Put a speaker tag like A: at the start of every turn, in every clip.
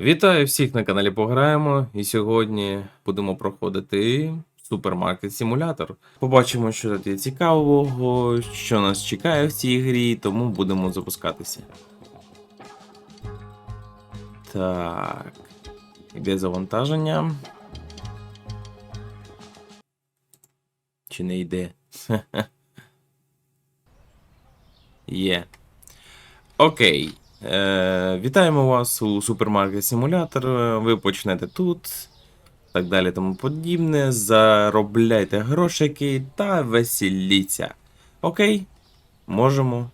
A: Вітаю всіх на каналі Пограємо. І сьогодні будемо проходити супермаркет симулятор. Побачимо, що тут є цікавого, що нас чекає в цій грі, тому будемо запускатися. Так. Іде завантаження. Чи не йде? Є. Окей. Е, вітаємо вас у супермаркет Симулятор. Ви почнете тут. Так далі тому подібне. Заробляйте грошики та веселіться. Окей. Можемо.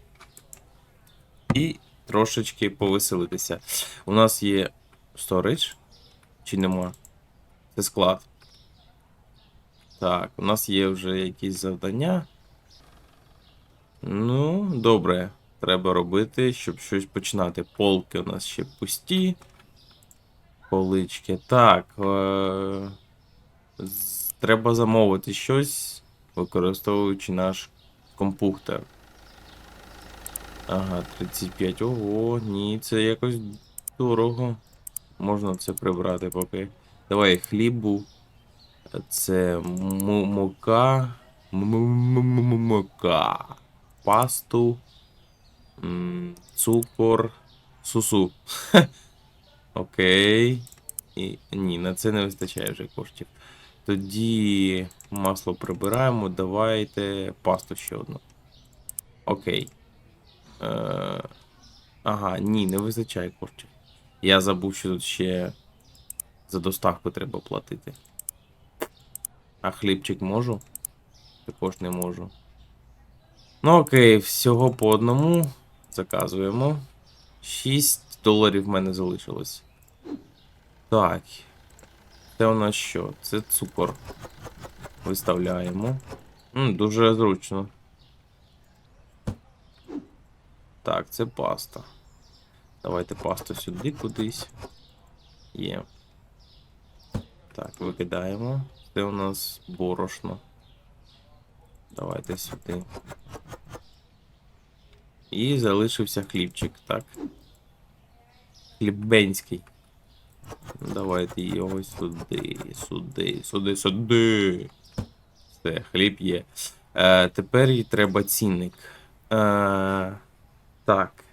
A: І трошечки повеселитися. У нас є сторидж. Чи нема? Це склад. Так, у нас є вже якісь завдання. Ну, добре. Треба робити, щоб щось починати. Полки у нас ще пусті. Полички. Так. Е- треба замовити щось, використовуючи наш компухтер. Ага, 35. Ого, ні, це якось дорого. Можна це прибрати поки. Давай хлібу. Це мука. Мука. Пасту. М, Цукор. Сусу. Окей. І, ні, на це не вистачає вже коштів. Тоді масло прибираємо. Давайте пасту ще одну. Окей. Е, ага, ні, не вистачає коштів. Я забув, що тут ще за доставку треба платити. А хлібчик можу? Також не можу. Ну окей, всього по одному. Заказуємо. 6 доларів в мене залишилось. Так. Це у нас що? Це цукор. Виставляємо. М, дуже зручно. Так, це паста. Давайте пасту сюди кудись. Є. Так, викидаємо. Це у нас борошно. Давайте сюди. І залишився хлібчик, так. Хлібенський. Ну, Давайте його сюди, сюди, сюди, сюди. Все, хліб є. Е, тепер їй треба цінник. Е, так.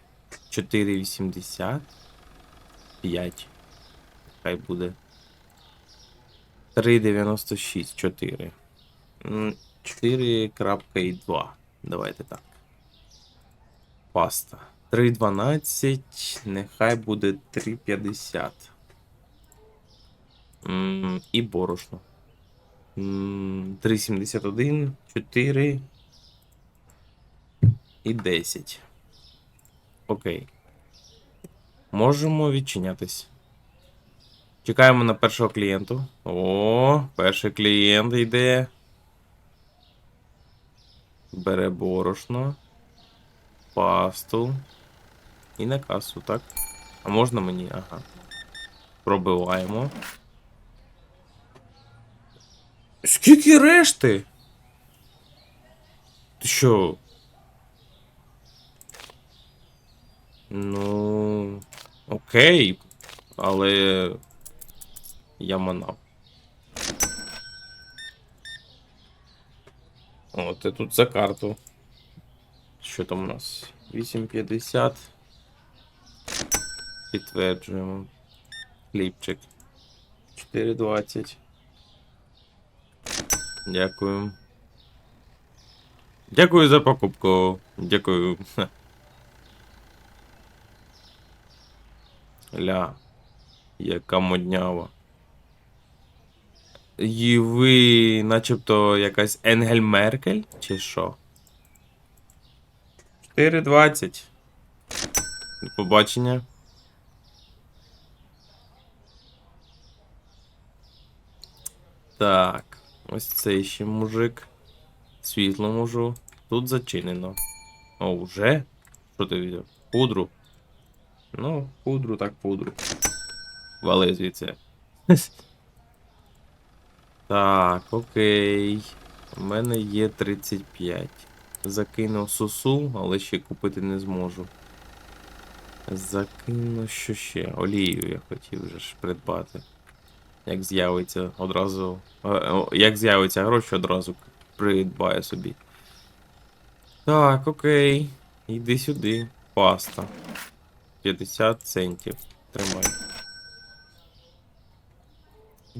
A: 4,80. 5. Хай буде. 3,96. 4. М, 4.2. Давайте так. Паста. 3.12. Нехай буде 3.50. М, І борошно. М, 3.71, 4 і 10. Окей. Можемо відчинятись. Чекаємо на першого клієнту. О, перший клієнт йде. Бере борошно. Пасту. І на касу, так? А можна мені? Ага. Пробиваємо. Скільки решти? Ти що? Ну. Окей. Але. Я манав. О, ти тут за карту. Що там у нас? 8,50. Підтверджуємо. Хлібчик. 4,20. Дякую. Дякую за покупку. Дякую. Ля. Яка моднява. І ви начебто якась Енгель Меркель, чи що? 4.20. До побачення. Так, ось цей ще мужик. Світло можу. Тут зачинено. О, вже? Що ти взяв? Пудру. Ну, пудру, так пудру. Вали звідси. Так, окей. У мене є 35. Закинув сусу, але ще купити не зможу. Закину що ще? Олію я хотів вже ж придбати. Як з'явиться одразу. е, Як з'явиться гроші, одразу придбаю собі. Так, окей. Йди сюди. Паста. 50 центів. Тримай.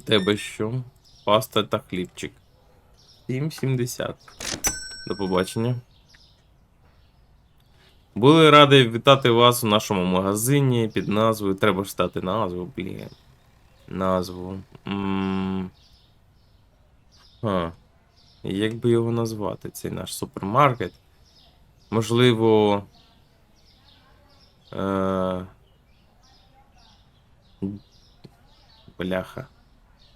A: Тебе що? Паста та хлібчик. 7,70. До побачення. Були раді вітати вас у нашому магазині під назвою. Треба ж стати назву, блін. Назву. М. Як би його назвати, цей наш супермаркет? Можливо. Е... Бляха.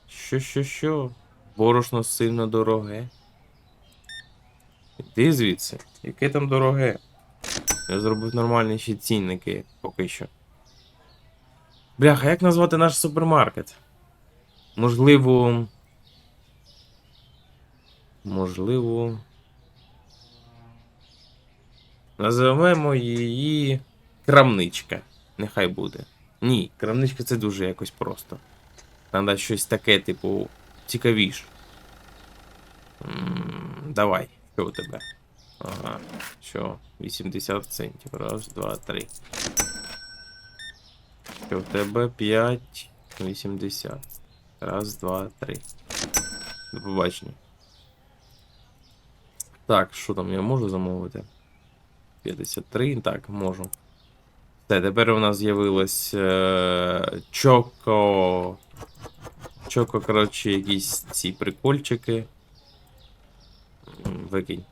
A: Що, що, що? Борошно сильно дороге. Іди звідси. Яке там дороге? Я зробив нормальні ще цінники поки що. Бляха, як назвати наш супермаркет? Можливо. Можливо. Називаємо її крамничка. Нехай буде. Ні, крамничка це дуже якось просто. Треба щось таке, типу, цікавіше. М, Давай, що у тебе? Ага, що? 80 центів. Раз, два, три. Що в тебе 5, 80. Раз, два, три. До побачення. Так, що там я можу замовити? 53, так, можу. Все, тепер у нас з'явилось е, Чоко. Чоко, коротше, якісь ці прикольчики. Викинь.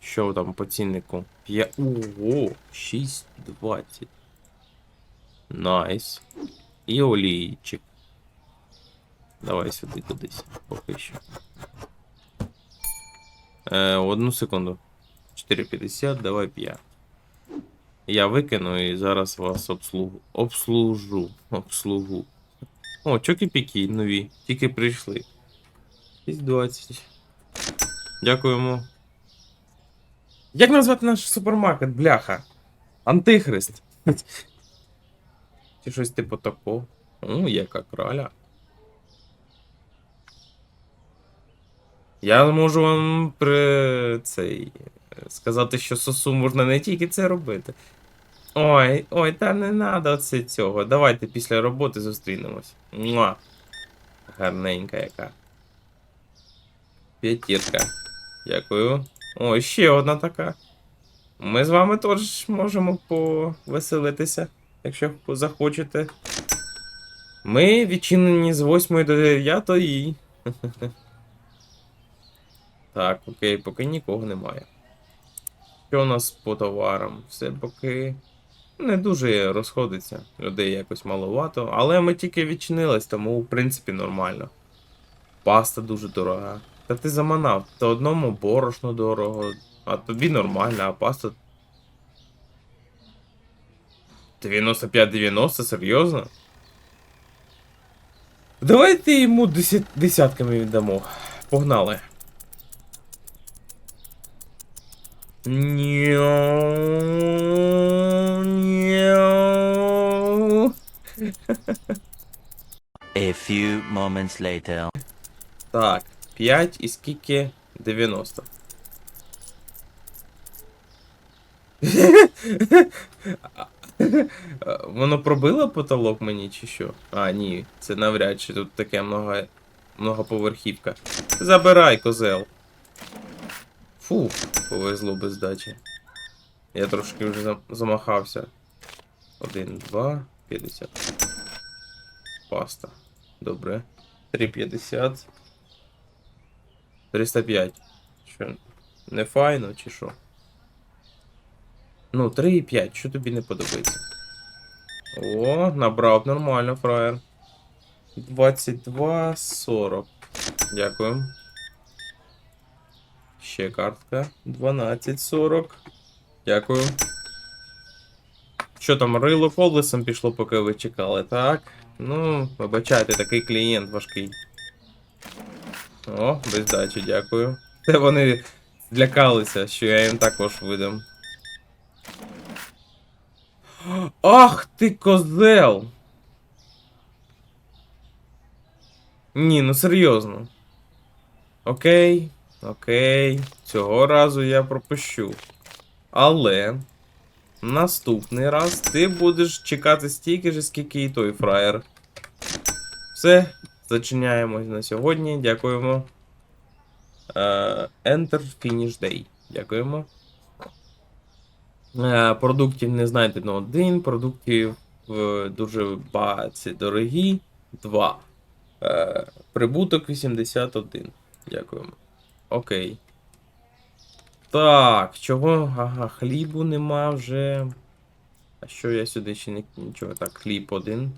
A: Що там по ціннику? П'я... Ого, 6,20. Найс. І олійчик. Давай сюди кудись, поки що. Е, одну секунду. 4,50, давай 5. Я викину і зараз вас обслугу. Обслужу. Обслугу. О, чоки-піки нові. Тільки прийшли. 6,20. Дякуємо. Як назвати наш супермаркет, бляха? Антихрист. Чи щось типу такого. О, яка краля. Я можу вам при цей сказати, що сосу можна не тільки це робити. Ой, ой, та не надо оце цього. Давайте після роботи зустрінемось. Муа. Гарненька яка. П'ятірка. Дякую. О, ще одна така. Ми з вами теж можемо повеселитися, якщо захочете. Ми відчинені з 8 до 9. Так, окей, поки нікого немає. Що у нас по товарам? Все поки не дуже розходиться. Людей якось маловато. Але ми тільки відчинились, тому в принципі нормально. Паста дуже дорога. Та ти заманав, то одному борошно дорого, а тобі нормально, а паста. 95-90, серйозно? Давайте йому десят... десятками віддамо. Погнали.
B: A few moments later.
A: Так, 5 і скільки 90. А, Воно пробило потолок мені чи що? А, ні, це навряд чи тут таке много... многоповерхівка. Забирай, козел. Фу, повезло без дачі. Я трошки вже замахався. 1, 2, 50. Паста. Добре. 3,50. 305. Що? Не файно чи що? Ну, 3,5. Що тобі не подобається? О, набрав нормально, фраєр. 22,40. Дякую. Ще картка. 12,40. Дякую. Що там, рило колесом пішло, поки ви чекали, так? Ну, вибачайте, такий клієнт важкий. О, без дачі, дякую. Те вони злякалися, що я їм також видам. Ах ти козел! Ні, ну серйозно. Окей, окей. Цього разу я пропущу. Але наступний раз ти будеш чекати стільки ж, скільки і той фраєр. Все, зачиняємось на сьогодні. Дякуємо. Е, Enter Finish Day. Дякуємо. Е, Продуктів не знайдено ну, один, продуктів е, дуже багаті дорогі. Два. Е, Прибуток 81. Дякуємо. Окей. Так, чого? Ага, хлібу нема вже. А що я сюди ще не... нічого. Так, хліб один.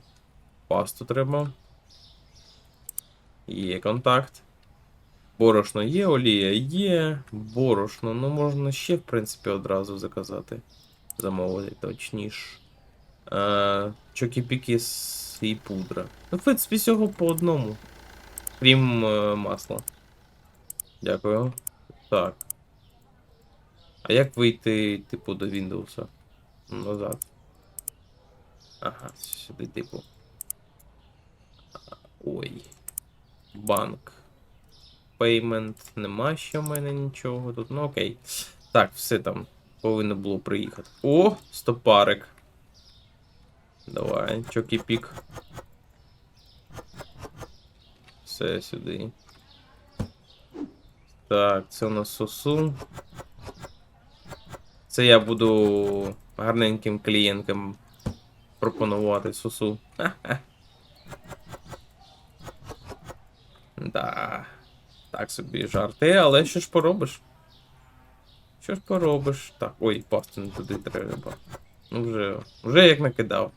A: Пасту треба. Є контакт. Борошно є, олія є. Борошно, ну можна ще, в принципі, одразу заказати. Замовити, точніше. Е, Чокі-пікі і пудра. Ну, в принципі, всього по одному. Крім е, масла. Дякую. Так. А як вийти, типу, до Windows? Назад. Ага, сюди, типу. Ой. Банк. Payment. Нема ще в мене нічого тут. Ну окей. Так, все там повинно було приїхати. О, стопарик. Давай, чокі пік. Все сюди. Так, це у нас сосу. Це я буду гарненьким клієнтам пропонувати сосу. Ха-ха. Да. Так собі жарти, але що ж поробиш? Що ж поробиш? Так, ой, пасту не туди треба. Ну вже. Вже як накидав.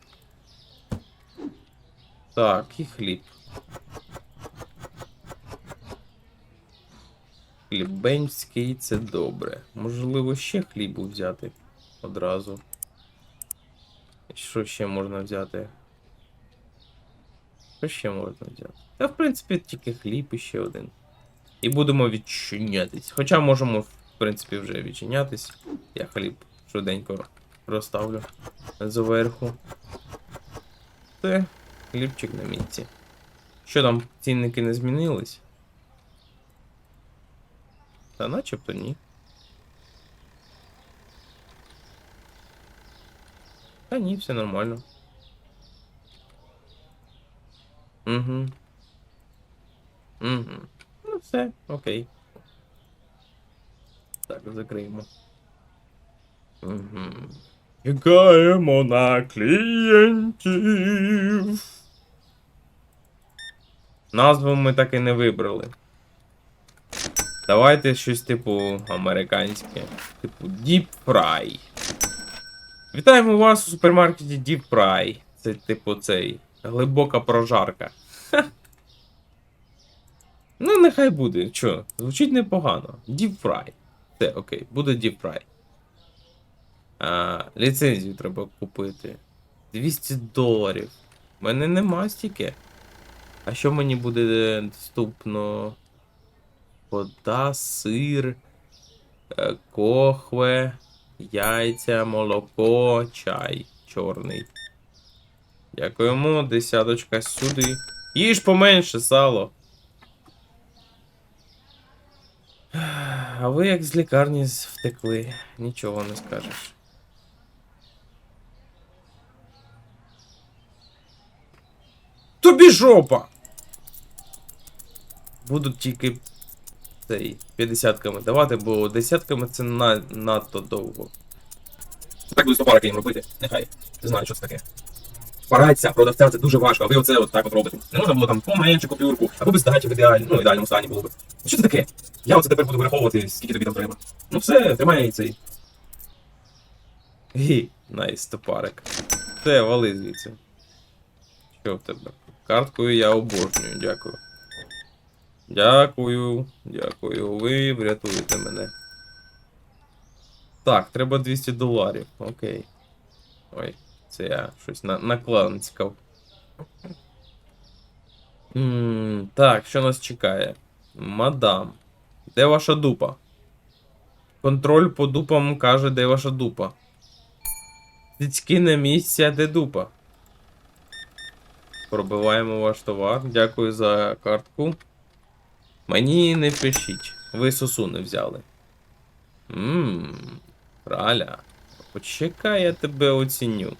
A: Так, і хліб. Хлібенський це добре. Можливо, ще хлібу взяти одразу. Що ще можна взяти? Що ще можна взяти? Та, в принципі, тільки хліб і ще один. І будемо відчинятись. Хоча можемо, в принципі, вже відчинятись. Я хліб швиденько розставлю зверху. Це хлібчик на місці. Що там, цінники не змінились? Та начебто ні. Та ні, все нормально. Угу. Угу. Ну все, окей. Так, закриємо. Угу. На клієнтів. Назву ми так і не вибрали. Давайте щось типу американське. Типу Deep Fry. Вітаємо вас у супермаркеті Deep Fry. Це типу цей глибока прожарка. Ну, нехай буде. Чо? Звучить непогано. Fry. Все, окей, буде Fry. А, ліцензію треба купити. 200 доларів. У мене нема стільки. А що мені буде доступно? Вода, сир, е, кохве, яйця, молоко, чай чорний. Дякуємо, десяточка сюди. Їж поменше сало. А ви як з лікарні втекли, нічого не скажеш. Тобі жопа! Будуть тільки цей 50-ками давати, бо десятками це на, надто довго.
C: Так буде стопарики їм робити. Нехай. Не знаю, що це таке. Параться, продавця це дуже важко, а ви оце от так от робите. Не можна було там поменше купюрку, або без здачі в ідеалі, ну, ідеальному стані було б. Ну, Що це таке? Я оце тепер буду вираховувати, скільки тобі там треба. Ну все, тримай цей.
A: Гі, найс, топарик. Вали звідси. Що в тебе? Карткою я обожнюю, дякую. Дякую, дякую. Ви врятуєте мене. Так, треба 200 доларів. Окей. Ой, це я щось на, накланцькав. М, Так, що нас чекає? Мадам. Де ваша дупа? Контроль по дупам каже, де ваша дупа. Тицьки на місці, де дупа. Пробиваємо ваш товар. Дякую за картку. Мені не пишіть. Ви сосу не взяли. Ммм, Раля. Почекай, я тебе оціню.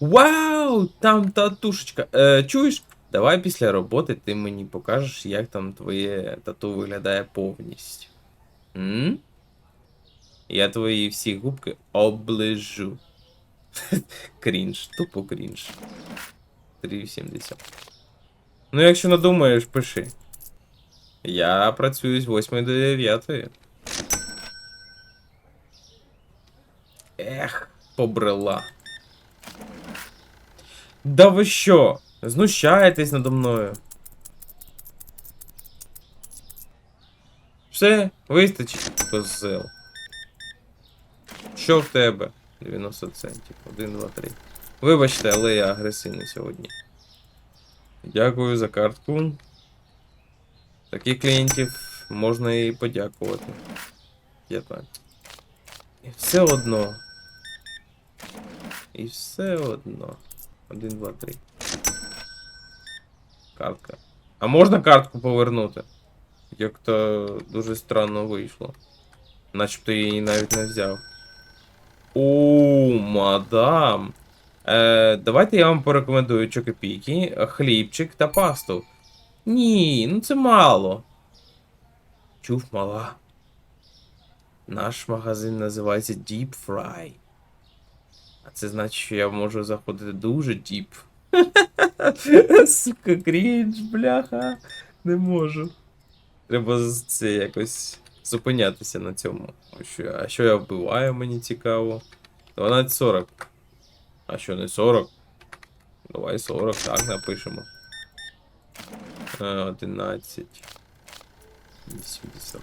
A: Вау! Там татушечка. Е, чуєш? Давай після роботи ти мені покажеш, як там твоє тату виглядає повністю. М? Я твої всі губки оближу. крінж, тупо крінж. 3,80. Ну, якщо надумаєш, пиши. Я працюю з 8 до 9. Ех, побрела. Да ви що? Знущаєтесь надо мною. Все, вистачить, козел. Що в тебе? 90 центів. 1, 2, 3. Вибачте, але я агресивний сьогодні. Дякую за картку. Таких клієнтів можна і подякувати. Я так. І все одно. І все одно. 1, 2, 3. Картка. А можна картку повернути? Як то дуже странно вийшло. Начебто її навіть не взяв. О, мадам. Е, давайте я вам порекомендую чокопіки, хлібчик та пасту. Ні, ну це мало. Чув мала. Наш магазин називається Deep Fry. Це значить, що я можу заходити дуже deep. Сука, крінж, бляха. Не можу. Треба це якось зупинятися на цьому. А що, я вбиваю, мені цікаво. 12.40. А що, не 40? Давай 40, так напишемо. Е, 11. 80,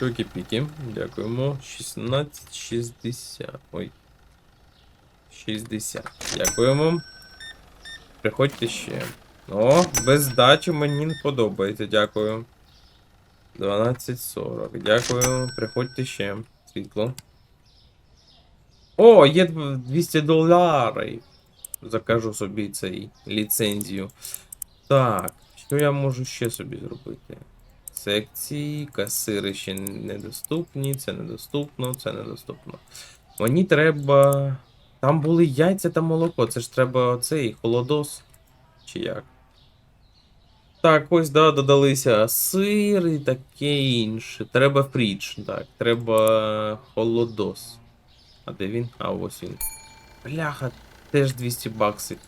A: 43. Токі піки. Дякуємо. 16, 60. Ой. 60. Дякуємо. Приходьте ще. О, без здачі мені не подобається. Дякую. 12.40. Дякую. Приходьте ще. Світло. О, є 200 доларів. Закажу собі цей ліцензію. Так, що я можу ще собі зробити? Секції, касири ще недоступні, це недоступно, це недоступно. Мені треба. Там були яйця та молоко. Це ж треба цей холодос. Чи як? Так, ось, да, додалися сир і таке інше. Треба фріч, так. Треба холодос. А де він? А, ось він. Бляха, теж 200 баксів.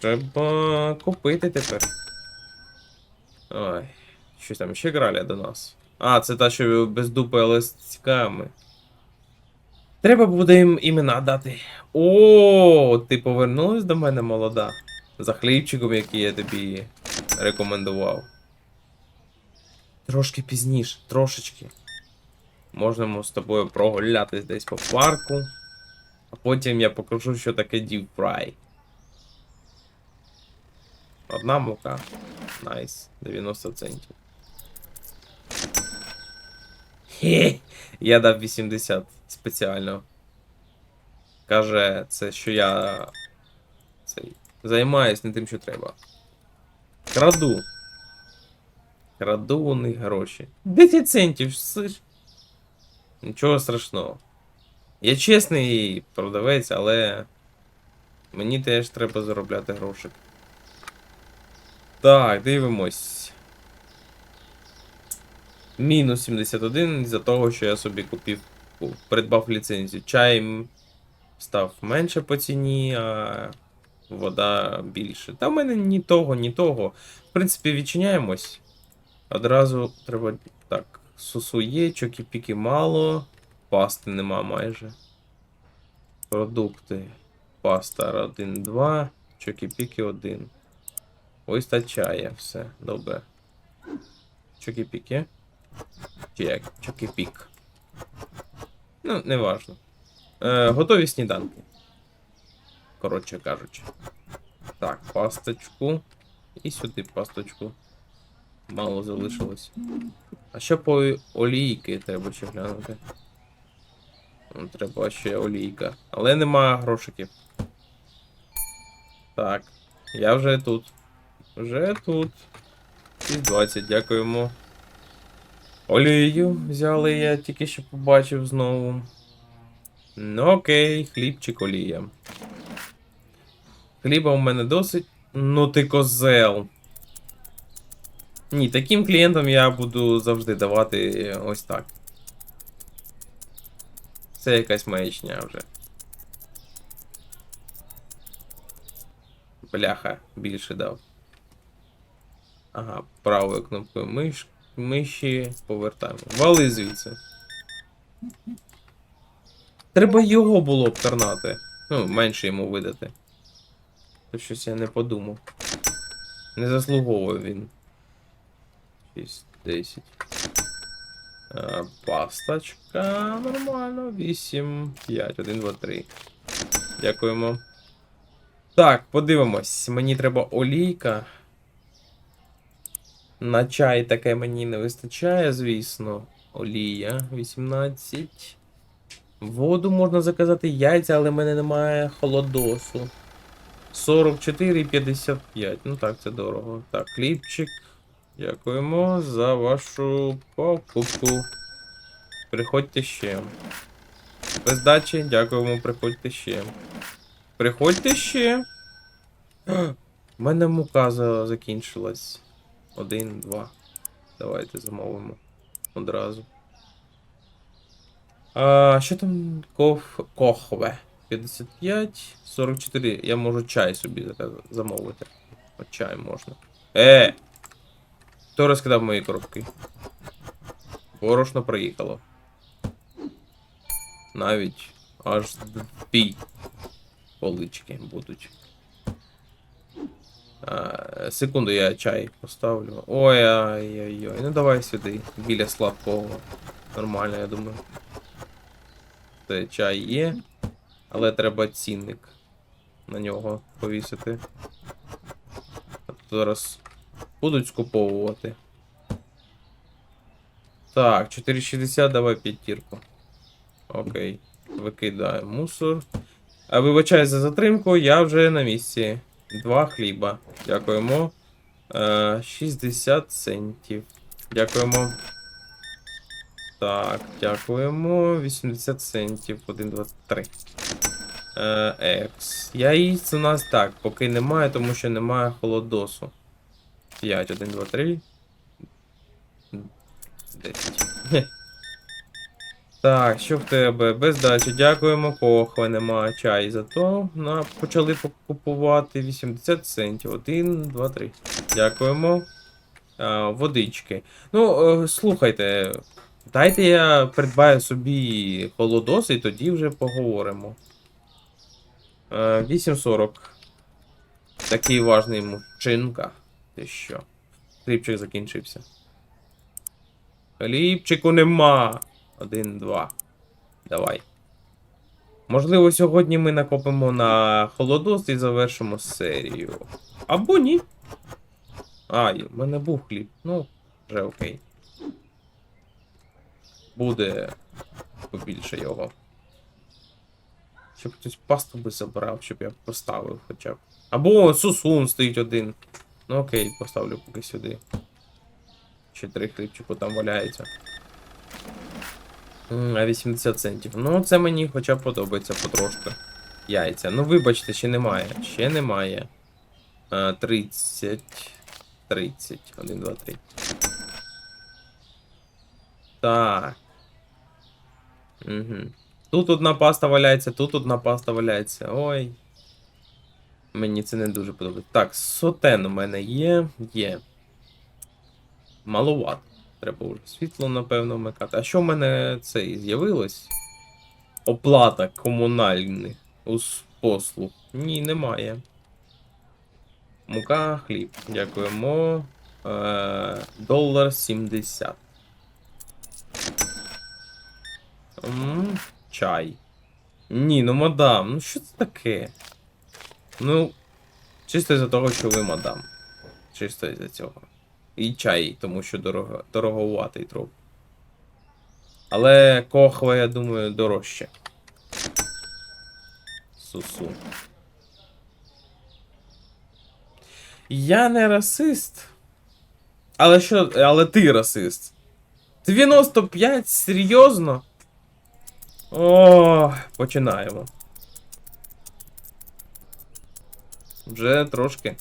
A: Треба купити тепер. Ой, щось там ще граля до нас. А, це та, що без дупи, але з цікавими. Треба буде їм імена дати. О, ти повернулась до мене, молода. За хлібчиком, який я тобі рекомендував. Трошки пізніше, трошечки. Можемо з тобою прогулятись десь по парку. А потім я покажу, що таке fry. Одна мука. Найс. 90 центів. Хе, я дав 80 спеціально. Каже, це що я цей, займаюсь не тим, що треба. Краду. Краду у них гроші. 10 центів, слиш? Нічого страшного. Я чесний продавець, але мені теж треба заробляти гроші. Так, дивимось. Мінус 71 з-за того, що я собі купив, придбав ліцензію. Чай став менше по ціні, а вода більше. Та в мене ні того, ні того. В принципі, відчиняємось. Одразу треба. Так, сусу є, чокі-піки мало, пасти нема майже. Продукти. Паста 1, 2, чокі-піки 1. Вистачає все, добре. Чокі-піки. Чи як? Чокі-пік. Ну, не важно. Е, готові сніданки. Коротше кажучи. Так, пасточку. І сюди пасточку. Мало залишилось. А що по олійки треба ще глянути? Треба ще олійка. Але нема грошиків. Так. Я вже тут. Вже тут. 620, дякуємо. Олію взяли, я тільки що побачив знову. Ну окей, хлібчик олія. Хліба у мене досить. Ну ти козел. Ні, таким клієнтам я буду завжди давати ось так. Це якась маячня вже. Бляха, більше дав. Ага, правою кнопкою миш, миші повертаємо. Вали звідси. Треба його було б карнати. Ну, менше йому видати. То щось я не подумав. Не заслуговує він. 6, 10. А, пасточка. Нормально. 8, 5, 1, 2, 3. Дякуємо. Так, подивимось. Мені треба олійка. На чай таке мені не вистачає, звісно. Олія 18. Воду можна заказати яйця, але в мене немає холодосу. 44,55. Ну так, це дорого. Так, хлібчик. Дякуємо за вашу покупку. Приходьте ще. Без дачі, дякуємо, приходьте ще. Приходьте ще. У мене мука закінчилась. Один, два. Давайте замовимо одразу. А, що там Коф... кохве? 55, 44. Я можу чай собі замовити. От чай можна. Е! Хто розкидав мої коробки? Борошно проїхало. Навіть аж дві полички будуть. А, секунду, я чай поставлю. Ой, ой, ой. Ну давай сюди. Біля сладкого. Нормально, я думаю. Це чай є. Але треба цінник на нього повісити. А Зараз будуть скуповувати. Так, 4,60, давай п'ятірку. Окей. Викидаємо мусор. А вибачаю за затримку, я вже на місці. Два хліба. Дякуємо. Е, 60 центів. Дякуємо. Так, дякуємо. 80 центів. 1, 2, 3. Е, Екс. Яїць у нас так, поки немає, тому що немає холодосу. 5, 1, 2, 3. 10. Так, що в тебе? Без дачі. Дякуємо, кохви нема. Чай зато на, почали купувати 80 центів. 1, 2, 3. Дякуємо. А, водички. Ну, е, слухайте. Дайте я придбаю собі холодос і тоді вже поговоримо. Е, 8.40. Такий важний мужчинка. Ти що? Хлібчик закінчився. Хлібчику нема. Один, два. Давай. Можливо, сьогодні ми накопимо на холодос і завершимо серію. Або ні. Ай, в мене був хліб. Ну, вже окей. Буде побільше його. Щоб хтось пасту би забрав, щоб я поставив хоча б. Або сусун стоїть один. Ну окей, поставлю поки сюди. Ще три хлібчику там валяється. М, А 80 центів. Ну, це мені хоча б подобається потрошки. Яйця. Ну, вибачте, ще немає. Ще немає. 30. 30. 1, 2, 3. Так. Угу. Тут одна паста валяється, тут одна паста валяється. Ой. Мені це не дуже подобається. Так, сотен у мене є. Є. Маловато. Треба вже світло, напевно, вмикати. А що в мене це і з'явилось? Оплата комунальних послуг. Ні, немає. Мука, хліб. Дякуємо. Е, долар 70. М, чай. Ні, ну мадам, ну що це таке? Ну, чисто із-за того, що ви мадам. Чисто із-за цього. І чай, тому що дорого, дороговатий трохи. Але кохва, я думаю, дорожче. Сусу. Я не расист. Але що. Але ти расист. 95? Серйозно? О, починаємо. Вже трошки.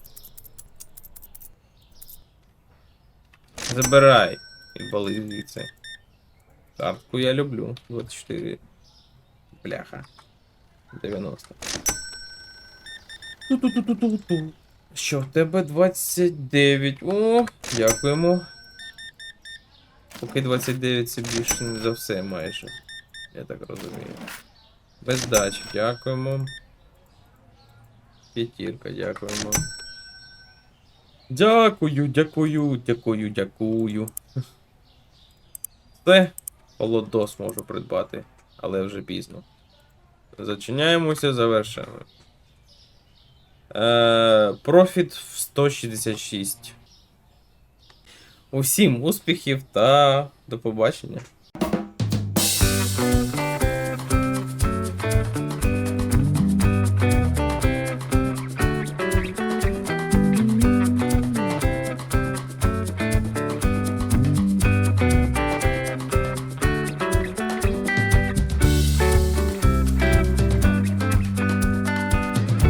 A: Забирай. І бали звідси. Картку я люблю. 24. Бляха. 90. Ту-ту-ту-ту-ту-ту. Що, в тебе 29. О, дякуємо. Поки 29 це більше не за все майже. Я так розумію. Без дачі, дякуємо. П'ятірка, дякуємо. Дякую, дякую, дякую, дякую. Все, холодос можу придбати, але вже пізно. Зачиняємося, завершуємо. Е, профіт в 166. Усім успіхів та до побачення.